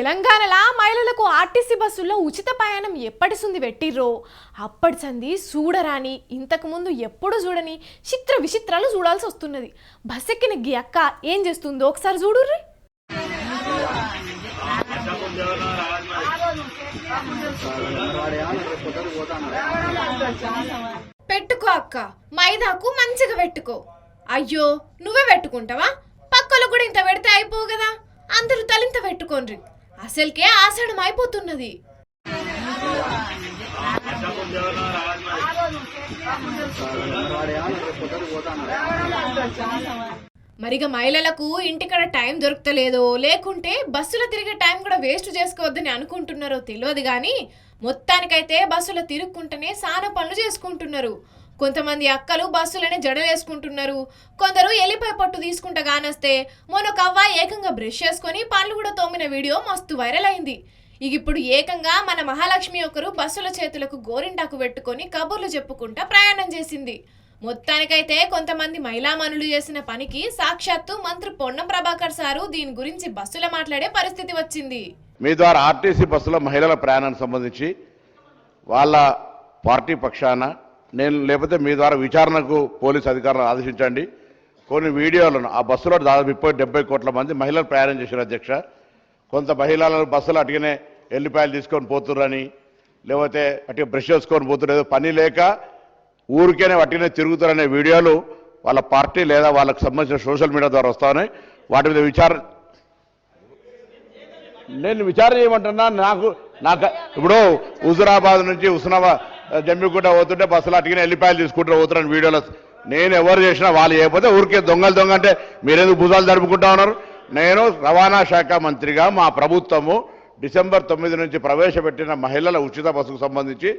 తెలంగాణలో మహిళలకు ఆర్టీసీ బస్సుల్లో ఉచిత ప్రయాణం ఎప్పటి సుంది పెట్టిర్రో? అప్పటి సంది చూడరాని ఇంతకుముందు ఎప్పుడు చూడని చిత్ర విచిత్రాలు చూడాల్సి వస్తున్నది. బస్ ఎక్కిన గీ అక్క ఏం చేస్తుందో ఒకసారి చూడుర్రి పెట్టుకో అక్క మైదాకు మంచిగా పెట్టుకో. అయ్యో నువ్వే పెట్టుకుంటావా? పక్కలో కూడా ఇంత పెడితే అయిపోవు కదా. అందరూ తలింత పెట్టుకోండి అసలుకే ఆసనం అయిపోతున్నది. మరిగ మహిళలకు ఇంటికాడ టైం దొరుకుతలేదో లేకుంటే బస్సులో తిరిగే టైం కూడా వేస్ట్ చేసుకోవద్దని అనుకుంటున్నారో తెలియదు కానీ మొత్తానికైతే బస్సులో తిరుక్కుంటేనే సాన పనులు చేసుకుంటున్నారు. కొంతమంది అక్కలు బస్సులనే జడలేసుకుంటున్నారు. కొందరు ఎల్లిపాయ పట్టు తీసుకుంటా గానొస్తే అవ్వాయి ఏకంగా బ్రష్ చేసుకొని పనులు కూడా తోమిన వీడియో మస్తు వైరల్ అయింది. ఇక ఇప్పుడు ఏకంగా మన మహాలక్ష్మి ఒకరు బస్సుల చేతులకు గోరింటాకు పెట్టుకొని కబుర్లు చెప్పుకుంటా ప్రయాణం చేసింది. మొత్తానికైతే కొంతమంది మహిళామణులు చేసిన పనికి సాక్షాత్తు మంత్రి పొన్నం ప్రభాకర్ సారు దీని గురించి బస్సులో మాట్లాడే పరిస్థితి వచ్చింది. మీ ద్వారా ఆర్టీసీ బస్సులో మహిళల ప్రయాణానికి సంబంధించి వాళ్ళ పార్టీ పక్షాన నేను లేకపోతే మీ ద్వారా విచారణకు పోలీస్ అధికారులను ఆదేశించండి. కొన్ని వీడియోలను ఆ బస్సులో దాదాపు ముప్పై డెబ్బై కోట్ల మంది మహిళలు ప్రయాణం చేశారు అధ్యక్ష. కొంత మహిళలు బస్సులు అటుగానే ఎల్లిపాయలు తీసుకొని పోతుర్రని లేకపోతే అటు బ్రష్ చేసుకొని పోతున్నారు పని లేక ఊరికేనే వట్టినే తిరుగుతారనే వీడియోలు వాళ్ళ పార్టీ లేదా వాళ్ళకి సంబంధించిన సోషల్ మీడియా ద్వారా వస్తాయి వాటి మీద విచారణ నేను విచారణ చేయమంటున్నా. నాకు నాకు ఇప్పుడు హుజురాబాద్ నుంచి హుస్నాబాద్ జమ్మిగుట్ట పోతుంటే బస్సులు అటుకుని ఎల్లిపాయలు తీసుకుంటూ పోతున్నాను వీడియోలో. నేను ఎవరు చేసినా వాళ్ళు చేయకపోతే ఊరికే దొంగలు దొంగ అంటే మీరెందుకు భుజాలు జరుపుకుంటా ఉన్నారు? నేను రవాణా శాఖ మంత్రిగా మా ప్రభుత్వము డిసెంబర్ తొమ్మిది నుంచి ప్రవేశపెట్టిన మహిళల ఉచిత బస్సుకు సంబంధించి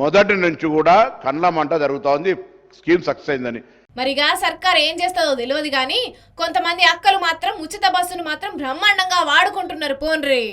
మొదటి నుంచి కూడా కండ్ల మంట జరుగుతోంది స్కీమ్ సక్సెస్ అయిందని. మరిగా సర్కార్ ఏం చేస్తుందో తెలియదు కానీ కొంతమంది అక్కలు మాత్రం ఉచిత బస్సును మాత్రం బ్రహ్మాండంగా వాడుకుంటున్నారు. పోన్రీ.